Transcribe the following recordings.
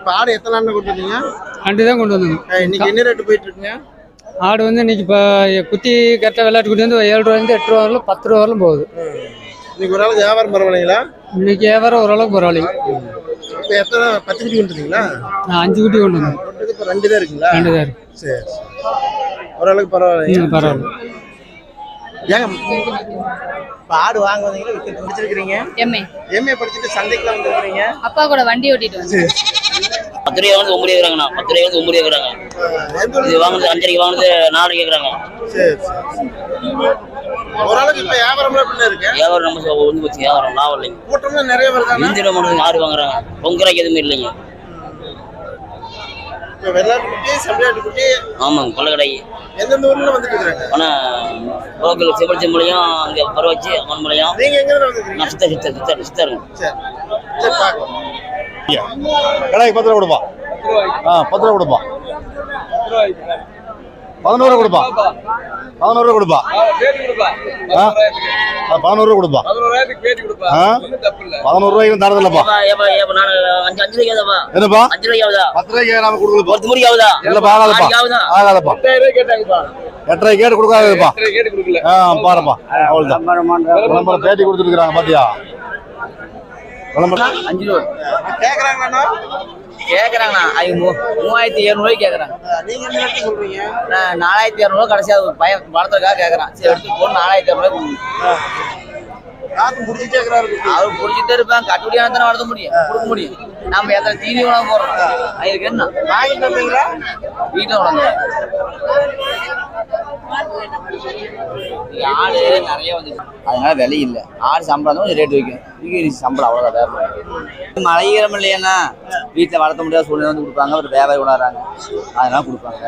இப்போ ஆடு எத்தனை ஆண்டு கொண்டு வந்தீங்க? அண்டு தான் கொண்டு வந்தோங்க அஹ் இன்னைக்கு என்ன ரேட்டு போயிட்டு இருக்குங்க ஆடு வந்து இன்னைக்கு இப்போ குத்தி கரெக்டாக விளையாட்டு குட்டி வந்து ஏழு ரூபாயிருந்து எட்டு ரூபா வரலும் பத்து ரூபா வரலும் போகுது. இன்னைக்கு ஒரு நாளுக்கு வியாபாரம் பரவாயில்லைங்களா? இன்னைக்கு வியாபாரம் ஓரளவுக்கு பரவாயில்லைங்க. இப்போ எத்தனை பத்து குட்டி கொண்டு வந்தீங்களா? நான் அஞ்சு குட்டி கொண்டு வந்தேன் இப்போ ரெண்டு தான் இருக்குங்களா? ரெண்டு தான் இருக்கு. சரி சரி. ஓரளவுக்கு பரவாயில்லைங்க. ம், பரவாயில்ல. ஏங்க இப்போ ஆடு வாங்க வந்தீங்களா விற்க முடிச்சிருக்கிறீங்க எம்ஏ எம்ஏ படிச்சுட்டு சந்தைக்குலாம் வந்துருக்கிறீங்க? அப்பா கூட வண்டி ஓட்டிட்டு வந்து பத்து ரூபாய் வந்து ஒம்பது கேட்குறாங்கண்ணா பத்து ரூபாய் வந்து ஒம்பது கேட்குறாங்க இது வாங்குறது அஞ்சரைக்கு வாங்குறது நாலு கேட்குறாங்க வியாபாரம் நம்ம ஒன்று வச்சு வியாபாரம் லாபம் இல்லைங்க. கூட்டம்லாம் நிறைய அஞ்சு ரூபா மட்டும் ஆறு வாங்குறாங்க. பொங்கரைக்கு எதுவுமே இல்லைங்க. ஆமாங்க கொள்ளக்கடை. எந்தெந்த ஊர்ல வந்துட்டு இருக்கிறாங்க? ஆனால் லோக்கல் சிவலிச்சம்பளையும் அங்கே பரவாச்சு இருந்து வந்துருக்கீங்க நான் சித்தர் சித்தர் சித்தர் சித்தருங்க. பார்க்கலாம் கடாய்க்கு பத்து ரூபா கொடுப்பா. ஆ பத்து ரூபா கொடுப்பா. பதினோரு ரூபா கொடுப்பா. பதினோரு ரூபா கொடுப்பா. ஆ பதினோரு ரூபா கொடுப்பா. ஆ பதினோரு ரூபாய்க்கு தரதில்லப்பா. என்னப்பா? அஞ்சு ரூபாய்க்கு ஆகுதா பத்து ரூபாய்க்கு நாம கொடுக்கலப்பா பத்து மணிக்கு ஆகுதா இல்லப்பா ஆகாதப்பா. ஆகாதப்பா. எட்டரை கேட்டு கொடுக்காதப்பா. ஆ பாருப்பா. அவ்வளவுதான். விளம்பரம் பேட்டி கொடுத்துருக்காங்க பாத்தியா? அஞ்சு ரூபா. கேக்குறாங்கண்ணா. கேட்குறாங்கண்ணா அது மூ மூவாயிரத்தி இரநூறுவாய்க்கு கேட்குறாங்க நீங்க என்ன ரேட்டு சொல்றீங்க? நான் நாலாயிரத்தி இரநூறுவா கடைசியாக பையன் வளர்த்துறதுக்காக கேட்குறான் சரி எடுத்து போட்டு நாலாயிரத்தி இரநூறுவாய்க்கு காத்து முடிச்சுட்டே இருக்கிறாரு அவர் பிடிச்சிட்டே இருப்பேன். கட்டுப்படியான தானே வளர்த்த முடியும். கொடுக்க முடியும். நம்ம எத்தனை தீனி உணவு போடுறோம். அதுக்கு என்ன? வாங்கிட்டு வந்தீங்களா வீட்டில் வளர்ந்து ஆடு நிறைய வந்துச்சு அதனால விலை இல்லை. ஆடு சம்பளம் தான் ரேட் வைக்கும். இங்கே சம்பளம் அவ்வளோதான் வேறு மழையிறம் இல்லையாண்ணா வீட்டில் வளர்த்த முடியாத சூழ்நிலை வந்து கொடுப்பாங்க. ஒரு வியாபாரி உணர்றாங்க அதனால கொடுப்பாங்க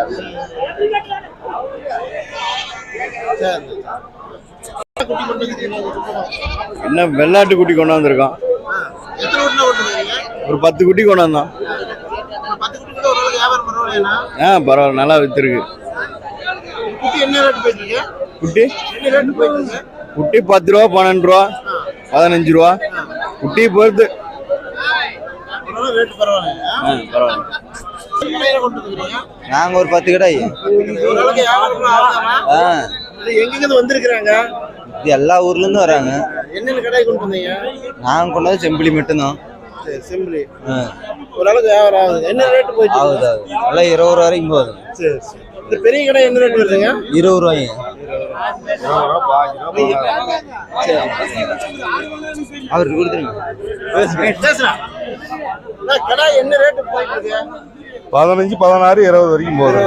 என்ன வெள்ளாட்டு குட்டி கொண்டு வந்திருக்கோம் எத்தனை வீட்டுல கொண்டு வந்தீங்க ஒரு பத்து குட்டி கொண்டு வந்தோம் ஒரு பத்து குட்டி கூட ஓரளவுக்கு வியாபாரம் பரவாயில்லையா ஆ பரவாயில்ல நல்லா வித்துருக்கு. குட்டி? குட்டி பத்து ரூபா பன்னெண்டு ரூபா பதினஞ்சு ரூபா. குட்டி பொறுத்து நாங்க ஒரு பத்து கடை. எங்கெங்க வந்திருக்கிறாங்க? இது எல்லா ஊர்ல இருந்து வராங்க. என்னென்ன கடை கொண்டு வந்தீங்க? நாங்க கொண்டது செம்பிளி மட்டும்தான். சரி சிம்பிளி ஆ, ஓரளவுக்கு வியாபாரம் ஆகுது. என்ன ரேட்டு போயிட்டு? ஆகுது ஆகுது. எல்லாம் இருபது ரூபா வரைக்கும் போகுது. சரி சரி. இந்த பெரிய கடை என்ன ரேட் வருதுங்க? இருபது ரூபாய்ங்க. அவருக்கு கொடுத்துருங்க. கடை என்ன ரேட்டு போயிட்டு இருக்கு? பதினஞ்சு பதினாறு இருபது வரைக்கும் போகுது?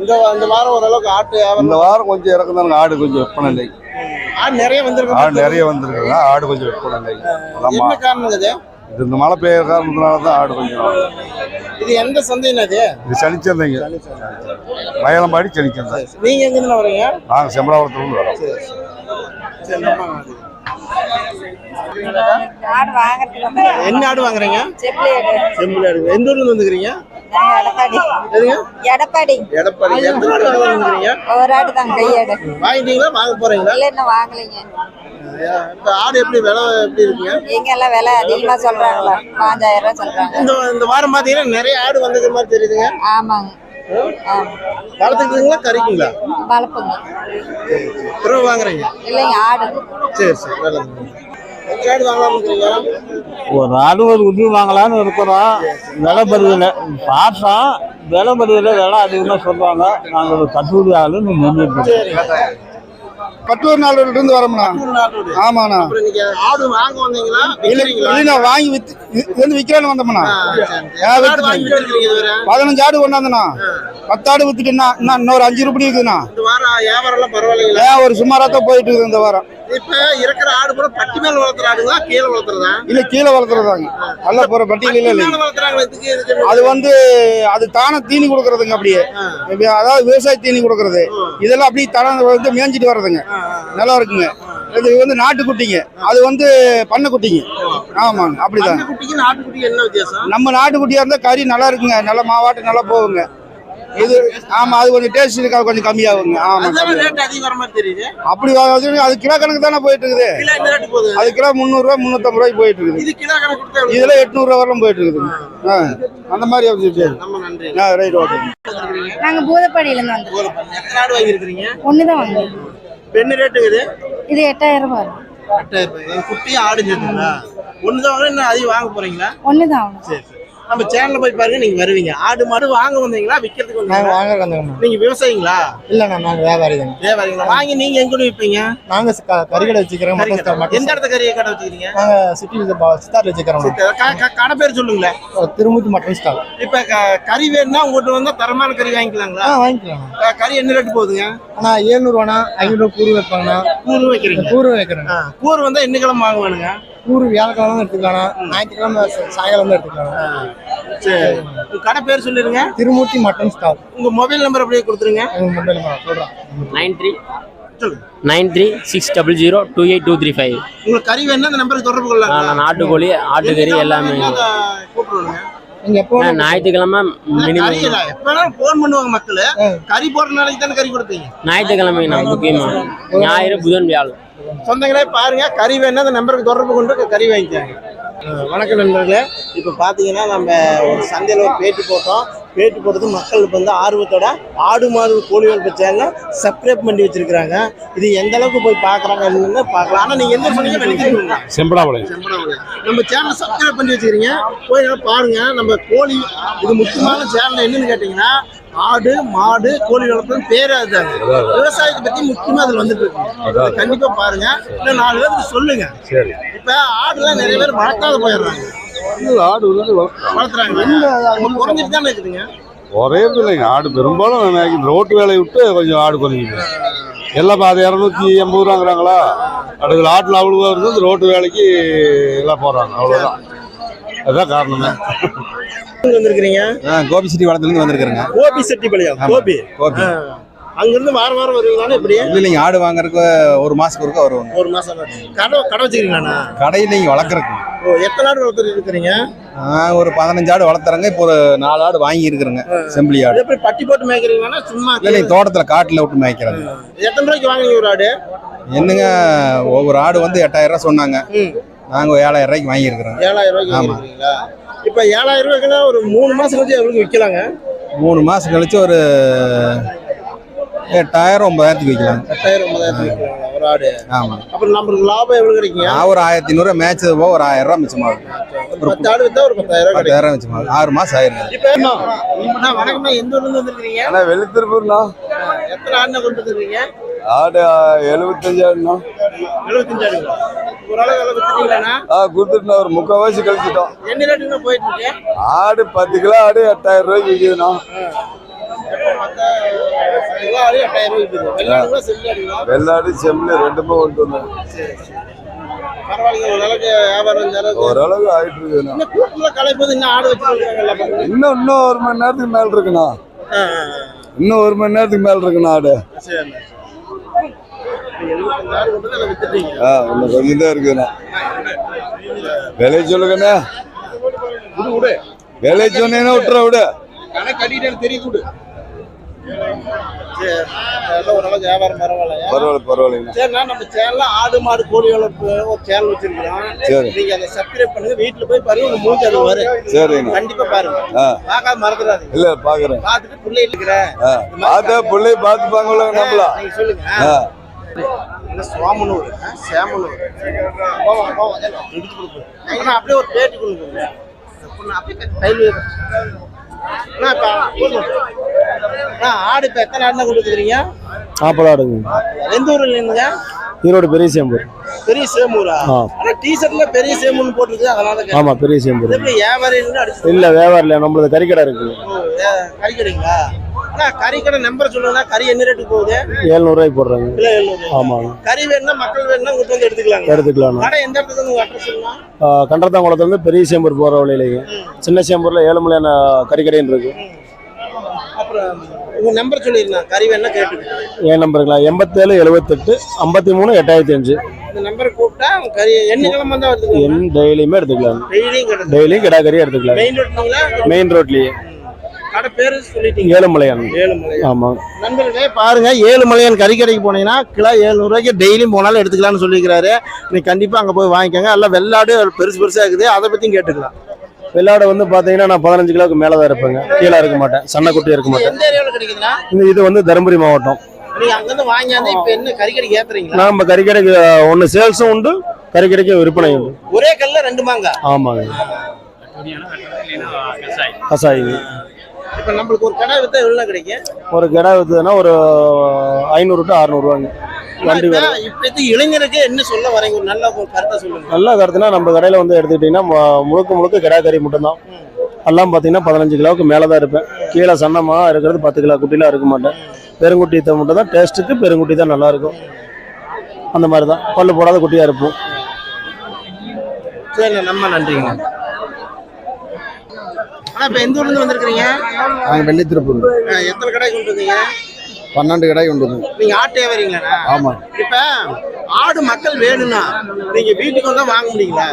இந்த இந்த வாரம் ஓரளவுக்கு ஆட்டு இந்த வாரம் கொஞ்சம் இறக்கம் தானுங்க ஆடு கொஞ்சம் விற்பனை இல்லை. ஆடு நிறைய வந்திருக்கு. ஆடு நிறைய வந்திருக்குங்க ஆடு கொஞ்சம் விற்பனை இல்லை. என்ன காரணம் இது? இது இந்த மழை பெய்யுற காரணத்தினால தான் ஆடு கொஞ்சம் இது எந்த சந்தைன்னு அது? இது சனிச்சந்தைங்க. வயலம்பாடி சனிச்சந்தை. நீங்க எங்க இருந்து வரீங்க? நாங்கள் செம்பலாபுரத்துலேருந்து வரோம். சரி நம்ம ஆடு. வாங்குறதுக்கு வந்து என்ன ஆடு வாங்குறீங்க? செம்பிள் ஆடு. எந்த ஊர்ல இருந்து வந்துக்கிறீங்க? எடப்பாடி. எடப்பாடி. எடப்பாடி. ஒரு ஆடு தான் கையாடு. வாங்கிட்டீங்களா? வாங்க போறீங்களா? இல்லை இன்னும் வாங்கலைங்க. இந்த ஆடு எப்படி விலை எப்படி இருக்குங்க எங்க எல்லாம் விலை அதிகமா சொல்றாங்களா? பாஞ்சாயிரம் ரூபாய் சொல்றாங்க. இந்த இந்த வாரம் பாத்தீங்கன்னா நிறைய ஆடு வந்திருக்கிற மாதிரி தெரியுதுங்க. ஆமாங்க. ஆமா வளர்த்துக்கிட்டீங்களா கறிக்குங்களா? வளர்ப்புங்க. பிறகு வாங்குறீங்க? இல்லைங்க ஆடு. சரி சரி. நல்லது ஒரு அறுபது குட்டி வாங்கலாம்னு இருக்கிறோம். விலை பருதில்லை பார்த்தோம் விலை பருதில்லை விலை அதிகமாக சொல்லுவாங்க நாங்கள் ஒரு கட்டுப்படி ஆளுன்னு நின்றுட்டு பத்தூர் நாளூர்ல இருந்து வரோம்ண்ணா. ஆமாண்ணா. ஆடு வாங்க வந்தீங்களா? இல்ல விக்கிறீங்களா? இல்ல வாங்கி வித்து இது வந்து விற்கலான்னு வந்தோம்ண்ணா. பதினஞ்சு ஆடு கொண்டாந்தண்ணா பத்து ஆடு வித்துட்டுண்ணா இன்னும் இன்னொரு அஞ்சு ரூபாய் இருக்குதுண்ணா. ஒரு சுமாராக தான் போயிட்டு இருக்குது இந்த வாரம். இப்ப இருக்கிற ஆடு கூட பட்டி மேல வளர்த்துற ஆடுங்களா? கீழே வளர்த்துறதா? இல்ல கீழே வளர்த்துறதாங்க. நல்ல போற பட்டியல பட்டி இல்லை. அது வந்து அது தானே தீனி கொடுக்கறதுங்க அப்படியே. அதாவது விவசாய தீனி கொடுக்கறது. இதெல்லாம் அப்படியே தானே வந்து மேய்ஞ்சிட்டு வர்றதுங்க. நல்லா இருக்குங்க. இது வந்து நாட்டுக்குட்டிங்க. அது வந்து பண்ணைக்குட்டிங்க. ஆமாங்க அப்படிதான். நம்ம நாட்டுக்குட்டியா இருந்தா கறி நல்லா இருக்குங்க. நல்ல மாவாட்டு நல்லா போகுங்க. இது ஆமா அது கொஞ்சம் டேஸ்ட் இருக்கா கொஞ்சம் கம்மியாகுங்க. ஆமா. ரேட் அப்படி அது கிலோ கணக்கு தானே போயிட்டு இருக்குது ரேட் அது கிலோ முந்நூறுரூவா முந்நூற்றம்பது ரூபாய்க்கு போயிட்டு இருக்குது? இதுல எட்நூறுரூவா வரலாம் போயிட்டு இருக்குது ஆ அந்த மாதிரி அப்படி நம்ம நன்றி. ஆ ரைட் ஓகே நாங்க பூதப்பாடியில இருந்து வந்தோம். எத்தனை ஆடு வாங்கியிருக்கிறீங்க? ஒண்ணுதான் வாங்க பெண்ணு ரேட்டு இது இது எட்டாயிரம் ரூபாய். எட்டாயிரம் ரூபாய். குட்டியும் ஆடு சேர்த்துங்களா ஒன்று தான் வாங்க இன்னும் அதிகம் வாங்க போறீங்களா? ஒண்ணுதான் வாங்க சரி சரி. நம்ம சேனல்ல போய் பாருங்க நீங்க வருவீங்க. ஆடு மாடு வாங்க வந்தீங்களா விற்கிறதுக்கு வந்தீங்களா? வாங்க வந்தோம்ண்ணா நீங்க விவசாயிங்களா? இல்லைண்ணா நாங்கள் வியாபாரி தாங்க வியாபாரிங்களா? வாங்கி நீங்க எங்க கொண்டு விற்பீங்க நாங்கள் கறிக்கடை வச்சுக்கிறோம் கறி மட்டன் கடை. ஸ்டால் எந்த மட்டன் இடத்த கறியை கடை வச்சுக்கிறீங்க? நாங்கள் சிட்டியில் சித்தாரில் வச்சுக்கிறோம் க- க- கடை பேர் சொல்லுங்களேன் திருமூர்த்தி மட்டன் ஸ்டால் இப்ப க- கறி வேணும்னா உங்கள்கிட்ட வந்தா தரமான கறி வாங்கிக்கலாங்களா? ஆ வாங்கிக்கலாம் க- கறி என்ன ரேட் போகுதுங்க? அண்ணா ஏழ்நூறுவாண்ணா ஐநூறுரூவா கூறு வைப்பாங்கண்ணா. கூறு வைக்கிறீங்க கூறு வைக்கிறேங்க கூறு வந்தா என்ன கிழமை வாங்குவானுங்க? கூறு வியாழக்கிழமை எடுத்துக்கலாம்ண்ணா ஞாயிற்றுக்கிழமை சாயங்காலம் தான் எடுத்துக்கலாம் சரி. உங்க கடை பேர் சொல்லிருங்க திருமூர்த்தி மட்டன் ஸ்டால். உங்க மொபைல் நம்பர் அப்படியே கொடுத்துருங்க. எங்கள் மொபைல் சொல்கிறேன் nine three nine three six double zero two eight two three five. உங்களுக்கு கறி வேணும்னா இந்த நம்பருக்கு தொடர்பு கொள்ளலாம். நான் நாட்டுக்கோழி ஆட்டுக்கறி எல்லாமே கூப்பிடுவாங்க ஞாயிற்றுக்கிழமை மினிமம் எப்பனாலும் போன் பண்ணுவாங்க மக்கள். கறி போடுற நாளைக்கு தானே கறி கொடுப்பீங்க? ஞாயிற்றுக்கிழமை நான் ஞாயிறு புதன் வியாழன். சொந்தங்களே பாருங்க கறி வேணா அந்த நம்பருக்கு தொடர்பு கொண்டு கறி வாங்கிக்காங்க. வணக்கம் நண்பர்களே. இப்போ பார்த்தீங்கன்னா நம்ம ஒரு சந்தையில் ஒரு பேட்டி போட்டோம். பேட்டி போட்டது மக்களுக்கு வந்து ஆர்வத்தோட ஆடு மாடு கோழி வளர்ப்பு சேனலை சப்ஸ்கிரைப் பண்ணி வச்சிருக்கிறாங்க. இது எந்த அளவுக்கு போய் பார்க்குறாங்கன்னு பார்க்கலாம் ஆனால் நீங்கள் எந்த சொன்னீங்க செம்படாபாளையம் செம்படவளை. நம்ம சேனலை சப்ஸ்கிரைப் பண்ணி வச்சுக்கிறீங்க போய் பாருங்க. நம்ம கோழி இது முக்கியமான சேனல் என்னன்னு கேட்டிங்கன்னா ஆடு மாடு கோழி வளர்ப்பு பேரே அதுதாங்க விவசாயத்தை பத்தி முக்கியமா அதுல வந்துட்டு இருக்கு. கண்டிப்பா பாருங்க. இன்னும் நாலு பேருக்கு சொல்லுங்க. இப்ப ஆடுலாம் நிறைய பேர் வளர்க்காத போயிடுறாங்க. ஆடு வளர்த்துறாங்க. குறைஞ்சிட்டு தானே இருக்குதுங்க? ஒரே இல்லைங்க. ஆடு பெரும்பாலும் ரோட்டு வேலையை விட்டு கொஞ்சம் ஆடு குறைஞ்சிது எல்லாம் இப்போ அது இரநூத்தி எண்பது ரூபாங்கிறாங்களா? அடுத்த ஆட்டில் அவ்வளோ இருந்து ரோட்டு வேலைக்கு எல்லாம் போகிறாங்க அவ்வளோதான் அதுதான் காரணமே. வந்திருக்கிறீங்க? கோபி சிட்டி வளத்துலேருந்து வந்திருக்கிறேங்க. கோபி செட்டிப்பாளையம் கோபி. கோபி. அங்க இருந்து வாரம் வாரம் வருவீங்களானே இப்படி? இல்லை இல்லைங்க ஆடு வாங்குறதுக்கு ஒரு மாசத்துக்கு ஒருக்கா வருவாங்க. ஒரு மாசம் கடை கடை வச்சுக்கிறீங்களாண்ணா கடையில் நீங்கள் வளர்க்குறக்கு ஓ எத்தனை ஆடு வளர்த்துட்டு இருக்கிறீங்க? ஒரு பதினஞ்சு ஆடு வளர்த்துறேங்க. இப்போ ஒரு நாலு ஆடு வாங்கி இருக்கிறேங்க செம்பிளி ஆடு. எப்படி பட்டி போட்டு மேய்க்கிறீங்களாண்ணா? சும்மா இல்லை நீங்கள் தோட்டத்தில் காட்டில் விட்டு மேய்க்கிறது. எத்தனை ரூபாய்க்கு வாங்குறீங்க ஒரு ஆடு? என்னங்க ஒவ்வொரு ஆடு வந்து எட்டாயிரம் ரூபா சொன்னாங்க. நாங்கள் ஏழாயிரம் ரூபாய்க்கு வாங்கியிருக்கிறோம். ஏழாயிரம் ரூபாய்க்கு ஆமா. இப்ப ஏழாயிரம் ரூபாய்க்குன்னா ஒரு மூணு மாசம் கழிச்சு எவ்வளவு விற்கலாங்க மூணு மாதம் கழிச்சு ஒரு எட்டாயிரம் ஒன்பதாயிரத்துக்கு விற்கலாம் எட்டாயிரம் ஒன்பதாயிரத்துக்கு விற்கலாங்களா ஒரு ஆடு. ஆமாம் அப்புறம் நம்மளுக்கு லாபம் எவ்வளவு கிடைக்குங்க? நான் ஒரு ஆயிரத்தி ஐநூறுரூவா மேய்ச்சது போக ஒரு ஆயிரம் ரூபா மிச்சமாகும் ஒரு பத்து ஆடு வித்தா ஒரு பத்தாயிரம் ரூபாய் கிடைக்கும் பத்தாயிரம் மிச்சமாகும் ஆறு மாதம் ஆயிருங்க. இப்ப வணக்கம்னா எந்த ஊர்ல இருந்து வந்திருக்கீங்க ஆனால் வெளுத்திருப்பூர்ண்ணா எத்தனை ஆடு கொண்டு வந்துருக்கீங்க ஆடு எழுபத்தஞ்சாயிரம்ண்ணா எழுபத்தஞ்சு ஆடுங்களா ஓரளவு அளவு வித்துட்டீங்களாண்ணா? ஆ கொடுத்துட்டுண்ணா ஒரு முக்கால்வாசி கழிச்சிட்டோம். இருக்கு ஆடு பத்து கிலோ ஆடு எட்டாயிரம் ரூபாய்க்கு விற்கிதுண்ணா வெள்ளாடு செம்மலு ரெண்டுமே கொண்டு வந்தோம் ஓரளவு ஆயிட்டு வச்சுருக்காங்கல்ல இன்னும் இன்னும் ஒரு மணி நேரத்துக்கு மேல இருக்குண்ணா. இன்னும் ஒரு மணி நேரத்துக்கு மேல இருக்குண்ணா ஆடு சரி எழுபத்தஞ்சு ஆடு கொண்டு வந்து அதில் வித்துட்டீங்க ஆ இன்னும் கொஞ்சம் தான் இருக்குதுண்ணா விலை சொல்லுங்கண்ணா. விலை சொன்னீங்கன்னா விட்டுற விடு. பரவாயில்ல பரவாயில்ல பரவாயில்லைங்கண்ணா சரிண்ணா நம்ம சேனல்ல ஆடு மாடு கோழி வளர்ப்பு ஒரு சேனல் வச்சிருக்கிறோம். சரி. நீங்க அதை சப்ஸ்கிரைப் பண்ணுங்க. வீட்டுல போய் பாருங்க உங்க மூஞ்சி அது வரும். சரிங்கண்ணா. கண்டிப்பா பாருங்க. பார்க்காம மறந்துடாதீங்க. இல்ல பாக்குறேன். பார்த்துட்டு பிள்ளை இருக்கிற ஆ. பார்த்தா பிள்ளைய பார்த்துப்பாங்களோ நம்மள. சொல்லுங்க. சோமனூர். சேமனூர் அப்படியே ஒரு பேட்டி கொடுங்க ஆடு இப்போ எத்தனை ஆடுனா கொடுத்துக்கிறீங்க நாற்பது ஆடுங்க. எந்த ஊர்ல இருந்துங்க? ஈரோடு பெரிய சேம்பூர். பெரிய சேமூரா? ஆ. ஆனா டிஷர்ட்ல பெரிய சேமூர்னு போட்டுருக்கு அதனால. ஆமாம் பெரிய சேம்பூர். எப்படி வியாபாரின்னு அடிச்சு இல்லை நம்மளது கறிக்கடை இருக்கு கறிக்கடைங்களா? கறிக்கடை நம்பர் சொல்லுங்க கறி என்ன ரேட்டுக்கு போகுது? ஏழ்நூறுவாய்க்கு போடுறாங்க. கிலோ ஆமாங்க. கறி வேணும்னா மக்கள் வேணும்னா வந்து எடுத்துக்கலாங்க. எடுத்துக்கலாம் கடை எந்த இடத்துக்கு உங்க அட்ரஸ் சொல்லுங்க. கண்டத்தாங்குளத்துலேருந்து பெரிய சேம்பூர் போகிற வழியிலேங்க. சின்ன சேம்பூரில் ஏழுமலையான கறிக்கடைன்னு இருக்கு. அப்புறம் உங்க நம்பர் சொல்லிருந்தேன் கறி வேணா கேட்டுக்கிட்டு என் நம்பருங்களா? எண்பத்தேழு எழுபத்தெட்டு ஐம்பத்தி மூணு எட்டாயிரத்தி அஞ்சு. இந்த நம்பரை கூப்பிட்டா கறி என்ன கிழமை தான் எடுத்துக்கலாம் என் டெய்லியுமே எடுத்துக்கலாம். டெய்லியும் டெய்லியும் கிடா கறி எடுத்துக்கலாம். மெயின் ரோட்லேயே கடை பேரு சொல்லிட்டீங்க. ஏழுமலையான். ஏழுமலை ஆமாம் நண்பர்களே பாருங்க ஏழுமலையான் கறிக்கடைக்கு போனீங்கன்னா கிலோ ஏழுநூறுவாய்க்கு டெய்லியும் போனாலும் எடுத்துக்கலாம்னு சொல்லியிருக்கிறாரு. நீங்க கண்டிப்பா அங்க போய் வாங்கிக்கோங்க. எல்லாம் வெள்ளாடு பெருசு பெருசா இருக்குது. அதை பத்தியும் கேட்டுக்கலாம். வெள்ளாடு வந்து பார்த்தீங்கன்னா நான் பதினஞ்சு கிலோவுக்கு மேலே தான் இருப்பேங்க. கீழே இருக்க மாட்டேன். சன்ன குட்டி இருக்க மாட்டேன். இது வந்து தருமபுரி மாவட்டம். நம்ம கறிக்கடைக்கு ஒன்று சேல்ஸும் உண்டு கறிக்கடைக்கு விற்பனை உண்டு. ஒரே கல்ல ரெண்டு மாங்க? ஆமாங்க. கசாயிங்க இப்ப நம்மளுக்கு ஒரு கடை வித்தா எவ்வளவு கிடைக்கும்? ஒரு கிடா விற்றுதுன்னா ஒரு ஐநூறு டு அறநூறுவாங்க இப்ப வேலை. இப்ப இளைஞருக்கு என்ன சொல்ல வரீங்க? ஒரு நல்ல ஒரு கருத்தை சொல்லுங்க. நல்ல கருத்துனா நம்ம கடையில் வந்து எடுத்துக்கிட்டிங்கன்னா மு- முழுக்க முழுக்க கிடா கறி மட்டும்தான் எல்லாம் பார்த்தீங்கன்னா பதினஞ்சு கிலோவுக்கு மேலே தான் இருப்பேன். கீழே சன்னமாக இருக்கிறது பத்து கிலோ குட்டிலாம் இருக்க மாட்டேன். பெருங்குட்டி மட்டும் தான் டேஸ்ட்டுக்கு பெருங்குட்டி தான் நல்லா இருக்கும். அந்த மாதிரி தான். பல்லு போடாத குட்டியாக இருப்போம். சரி நம்ம நன்றிங்க இப்ப எந்த ஊர்ல இருந்து வந்திருக்கீங்க நாங்கள் வெள்ளி திருப்பூர். எத்தனை கடை கொண்டு வந்தீங்க? பன்னெண்டு கடை கொண்டு வந்து நீங்க ஆட்டே வரீங்களா ஆமாம் இப்ப ஆடு மக்கள் வேணும்னா நீங்க வீட்டுக்கு வந்தா வாங்க முடியுங்களா?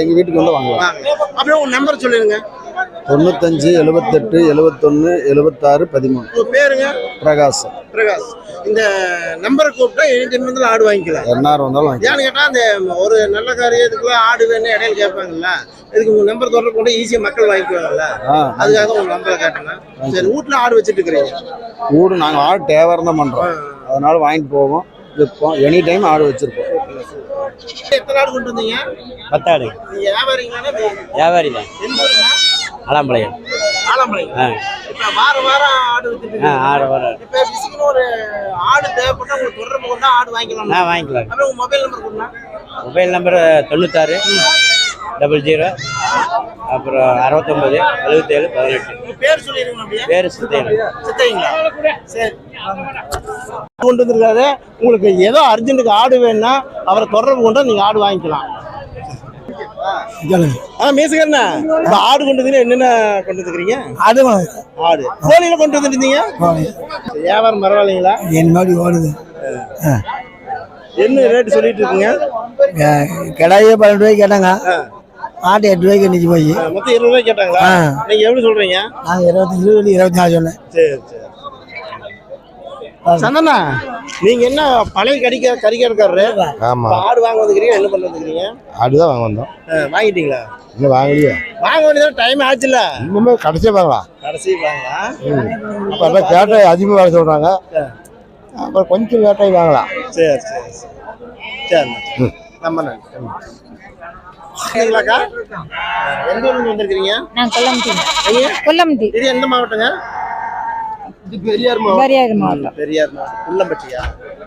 எங்கள் வீட்டுக்கு வந்து வாங்கலாம். வாங்க. அப்படியே உங்க நம்பர் சொல்லிருங்க தொண்ணூத்தஞ்சு எழுபத்தெட்டு எழுபத்தொன்று எழுபத்தாறு பதிமூணு. உங்க பேருங்க? பிரகாஷ் பிரகாஷ். இந்த நம்பரை கூப்பிட்டா டைம் வந்து ஆடு வாங்கிக்கலாம். எந்நேரம் வந்தாலும் வாங்கி ஏன்னு கேட்டா அந்த ஒரு நல்ல காரியத்துக்குள்ள ஆடு வேணும் இடையில கேட்பாங்கல்ல இதுக்கு உங்க நம்பர் தொடர்பு கொண்டு ஈஸியா மக்கள் வாங்கிக்குவாங்கல்ல அதுக்காக தான் உங்க நம்பரை காட்டுங்க சரி வீட்டுல ஆடு வச்சுட்டு இருக்கிறீங்க. வீடு நாங்கள் ஆடு தேவாரம் தான் பண்ணுறோம் அதனால வாங்கிட்டு போவோம் விற்போம். எனி டைம் ஆடு வச்சிருப்போம். எத்தனை ஆடு கொண்டு வந்தீங்க? பத்தாடு. வியாபாரிங்களா வியாபாரி தான் எந்த ஊருங்க அலாம்பாளையம் ஆலமலை ஆ. இப்ப வாரம் ஆடு வித்துட்டு ஆ வர இப்ப பிசிக்கல் ஒரு ஆடு தேவைப்பட்டா உங்களுக்கு தொடர்பு கொண்டா ஆடு வாங்கிக்கலாம் ஆ வாங்கிக்கலாம். அப்புறம் மொபைல் நம்பர் கொடுங்க. மொபைல் நம்பர் தொண்ணூத்தாறு டபுள் ஜீரோ அப்புறம் அறுபத்தொம்பது எழுபத்தேழு பதினெட்டு. பேர் அப்படியே. பேர் சித்தைங்களா சரி கொண்டு வந்திருக்காரு. உங்களுக்கு ஏதோ அர்ஜென்ட்டுக்கு ஆடு வேணும்னா அவரை தொடர்பு கொண்டு நீங்க ஆடு வாங்கிக்கலாம். ஆ மீசுகண்ணா ஆடு கொண்டு வந்து என்னென்ன கொண்டு வந்துக்கிறீங்க அது ஆடு. கோழியில கொண்டு வந்துருந்தீங்க? வியாபாரம் பரவாயில்லைங்களா? என் மாதிரி ஓடுது. என்ன ரேட் சொல்லிட்டு இருக்கீங்க? கிடாயே பன்னெண்டு ரூபாய்க்கு கேட்டாங்க. ஆட்டு எட்டு ரூபாய்க்கு நிச்சு போய். மொத்தம் இருபது ரூபாய் கேட்டாங்களா. நீங்க எவ்வளவு சொல்றீங்க? நாங்கள் இருபத்தஞ்சு ரூபாய் இருபத்தி நாலு சொன்னேன். சரி சரி. சந்தனா நீங்க என்ன பழைய கறிக்க கறிக்கடைக்காரரு? ஆமா. ஆடு வாங்க வந்துக்கிறீங்க என்ன பண்ண வந்துக்கிறீங்க ஆடுதான் வாங்க வந்தோம். வாங்கிட்டீங்களா? இன்னும் வாங்கலையே. வாங்க வேண்டியதான் டைம் ஆச்சுல்ல? இன்னுமே கடைசியா வாங்கலாம். கடைசி வாங்களா அப்ப கேட்ட அதிகமாக வேலை சொல்றாங்க. அப்புறம் கொஞ்சம் லேட்டாகி வாங்கலாம். சரி சரி சரி. சரி நம்ம நன்றி. சரிங்களாக்கா எந்த ஊர்ல வந்திருக்கிறீங்க நான் கொல்லம்பட்டி. ஐயா கொல்லம்பட்டி. இது எந்த மாவட்டங்க? பெரியார் பெரியார் மாவட்டம். பெரியார் மாவட்டம். உள்ளம்பட்டியா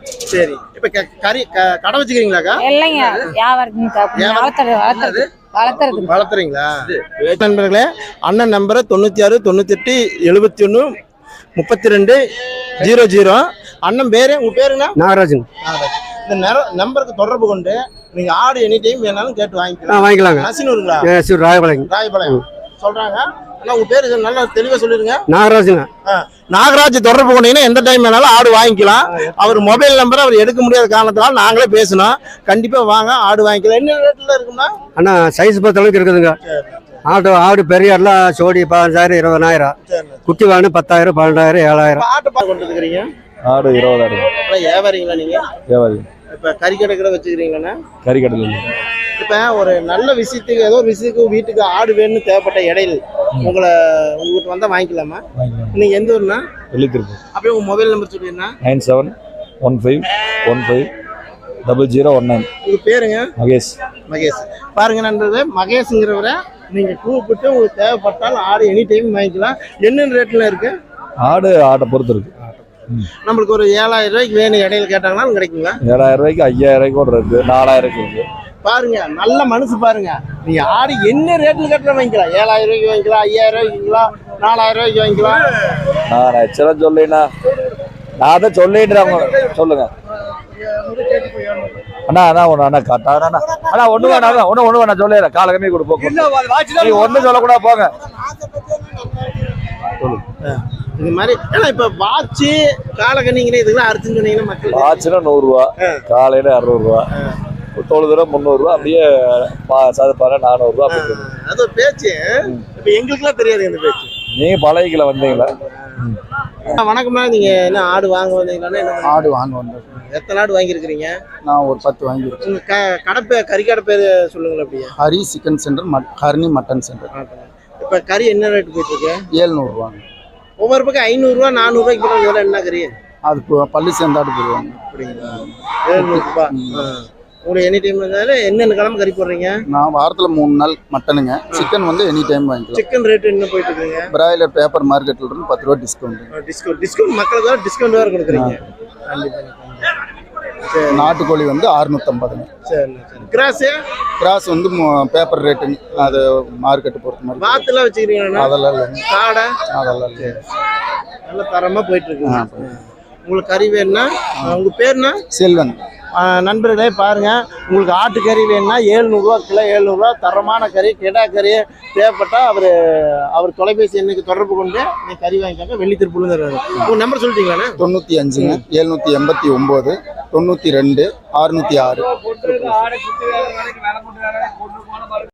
சரி. இப்ப க- கறி க- கடை வச்சுக்கிறீங்களாக்கா? இல்லைங்க. வியாபாரத்துக்கு வளர்த்துறது. வளர்த்துறது வளர்த்துறது. வளர்த்துறீங்களா? நண்பர்களே அண்ணன் நம்பரு தொண்ணூற்றி ஆறு தொண்ணூத்தெட்டு எழுபத்தி ஒன்று முப்பத்தி ரெண்டு ஜீரோ ஜீரோ. அண்ணன் பேரு உங்க பேருங்க நாகராஜன். இந்த நெர- நம்பருக்கு தொடர்பு கொண்டு நீங்க ஆடு எனி டைம் வேணாலும் கேட்டு வாங்கிக்கலாம். வாங்கிக்கலாங்க. நசினூருங்களா ராயபாளையம். ராயபாளையம். சொல்றாங்க. ஆனா உங்க பேரு நல்லா தெளிவா சொல்லிருங்க. நாகராஜன் ஆ, நாகராஜ் தொடர்பு கொண்டீங்கன்னா எந்த டைம் வேணாலும் ஆடு வாங்கிக்கலாம். அவர் மொபைல் நம்பர் அவர் எடுக்க முடியாத காரணத்தினால நாங்களே பேசணும் கண்டிப்பா வாங்க ஆடு வாங்கிக்கலாம். என்ன ரேட்ல இருக்குமா அண்ணா சைஸ் பொறுத்த அளவுக்கு இருக்குதுங்க. ஆடு ஆடு பெரிய ஆடுலாம் சோடி பதினஞ்சாயிரம் இருபதாயிரம் குட்டி வாங்கினா பத்தாயிரம் பன்னெண்டாயிரம் ஏழாயிரம். ஆட்டு பார்க்க கொண்டு இருக்கிறீங்க ஆடு இருபதாயிரம். வியாபாரிங்களா நீங்க? வியாபாரி. இப்ப கறி கடை வச்சுக்கிறீங்களா கறி கடையில் இப்ப ஒரு நல்ல விஷயத்துக்கு ஏதோ ஒரு விஷயத்துக்கு வீட்டுக்கு ஆடு வேணும்னு தேவைப்பட்ட இடையில் உங்களை உங்ககிட்ட வந்தா வாங்கிக்கலாமா? நீங்க எந்த ஊர்னா? வெள்ளித்திருப்பூர் அப்படியே உங்க mobile number சொல்லிடுனா nine seven one five one five double zero one nine. உங்க பேருங்க? மகேஷ். மகேஷ். பாருங்க நண்பர்களே மகேஷ்ங்கிறவரை நீங்க கூப்பிட்டு உங்களுக்கு தேவைப்பட்டாலும் ஆடு எனி டைம் வாங்கிக்கலாம். என்னென்ன ரேட்ல இருக்கு? ஆடு ஆட்டை பொறுத்து இருக்கு. நம்மளுக்கு ஒரு ஏழாயிரம் ரூபாய்க்கு வேணும் இடையில கேட்டாங்கன்னா கிடைக்குங்களா? ஏழாயிரம் ரூபாய்க்கு ஐயாயிரம் ரூபாய்க்கு கூட இருக்கு நாலாயிரம் இருக்கு பாருங்க நல்ல மனசு பாருங்க. நீங்க ஆடு என்ன ரேட்ல கேட்டா வாங்கிக்கலாம்? ஏழாயிரம் ரூபாய்க்கு வாங்கிக்கலாம் ஐயாயிரம் ரூபாய்க்கு வாங்கிக்கலாம் நாலாயிரம் ரூபாய்க்கு வாங்கிக்கலாம். எச்சரம் சொல்லினா நான் தான் அவங்க. சொல்லுங்க. அண்ணா அண்ணா ஒண்ணு அண்ணா கட்டா அண்ணா அண்ணா ஒண்ணு வேணாம் ஒண்ணு ஒண்ணு வேணாம் சொல்லிடுறேன். கால கம்மி கொடு போங்க நீ ஒண்ணு சொல்லக்கூடாது போங்க. இது மாதிரி ஏன்னா இப்ப வாட்சி காலக்கண்ணிங்களே இதுக்கெல்லாம் அறுத்துன்னு சொன்னீங்கன்னா மக்கள் ஆச்சுன்னா நூறுரூவா காலையில அறுநூறுவா தொழுதுரூவா முந்நூறுரூவா அப்படியே பா சதுப்பாறை நானூறுரூவா அப்படி அது பேச்சு. இப்ப எங்களுக்குலாம் தெரியாது இந்த பேச்சு. நீங்க பழகிக்கல வந்தீங்களா? வணக்கம்மா நீங்க என்ன ஆடு வாங்க பண்ணீங்க? ஆடு வாங்க வந்தேன் எத்தனை ஆடு வாங்கியிருக்கிறீங்க? நான் ஒரு பத்து வாங்கியிருக்கேன். உங்க க கடப்பை கறி கடை பேர் சொல்லுங்களேன் அப்படியே. ஹரி சிக்கன் சென்டர் மட் ஹரிணி மட்டன் சென்டர். இப்போ கறி என்ன ரேட் போயிட்டு இருக்கு ஏழ்நூறுவாங்க. ஒவ்வொரு பக்கம் ஐநூறுரூவா நானூறுரூவாய்க்கு போகிற இதெல்லாம் என்ன கறி? அது பள்ளி சேர்ந்தாடு போடுவாங்க. அப்படிங்களா? ஏழ்நூறுபா. உங்களுக்கு எனி டைம் இருந்தாலும் என்னென்ன கிழமை கறி போடுறீங்க? நான் வாரத்தில் மூணு நாள் மட்டனுங்க. சிக்கன் வந்து எனி டைம் வாங்கிக்கலாம். சிக்கன் ரேட் என்ன போயிட்டு இருக்குங்க பிராய்லர் பேப்பர் மார்க்கெட்ல இருந்து பத்து ரூபா டிஸ்கவுண்ட் டிஸ்கவுண்ட் டிஸ்கவுண்ட் மக்களுக்கு டிஸ்கவுண்ட் வேறு கொடுக்குறீங்க. நாட்டுக்கோழி வந்து அறுநூத்தம்பதுங்க. சரி. சரி கிராஸு கிராஸ் வந்து பேப்பர் ரேட்டுங்க அது மார்க்கெட்டு பொறுத்த மாதிரி. வாத்துலாம் வச்சுக்கிறீங்களா அதெல்லாம் இல்லைங்க. காடை? அதெல்லாம் இல்லை நல்ல தரமாக போயிட்டு இருக்கு ஆ. உங்களுக்கு கறி வேணும்னா உங்கள் பேர்னா செல்வன். நண்பர்களே பாருங்கள் உங்களுக்கு ஆட்டுக்கறி வேணும்னா ஏழ்நூறுவா கிலோ ஏழ்நூறுவா தரமான கறி கெடா கறி தேவைப்பட்டால் அவர் அவர் தொலைபேசி எண்ணுக்கு தொடர்பு கொண்டு நீ கறி வாங்கிக்காங்க. வெள்ளி திருப்பூர்ல உங்கள் நம்பர் சொல்லிட்டீங்களா தொண்ணூற்றி அஞ்சுங்க எழுநூற்றி எண்பத்தி ஒம்பது தொண்ணூற்றி ரெண்டு அறுநூற்றி ஆறு.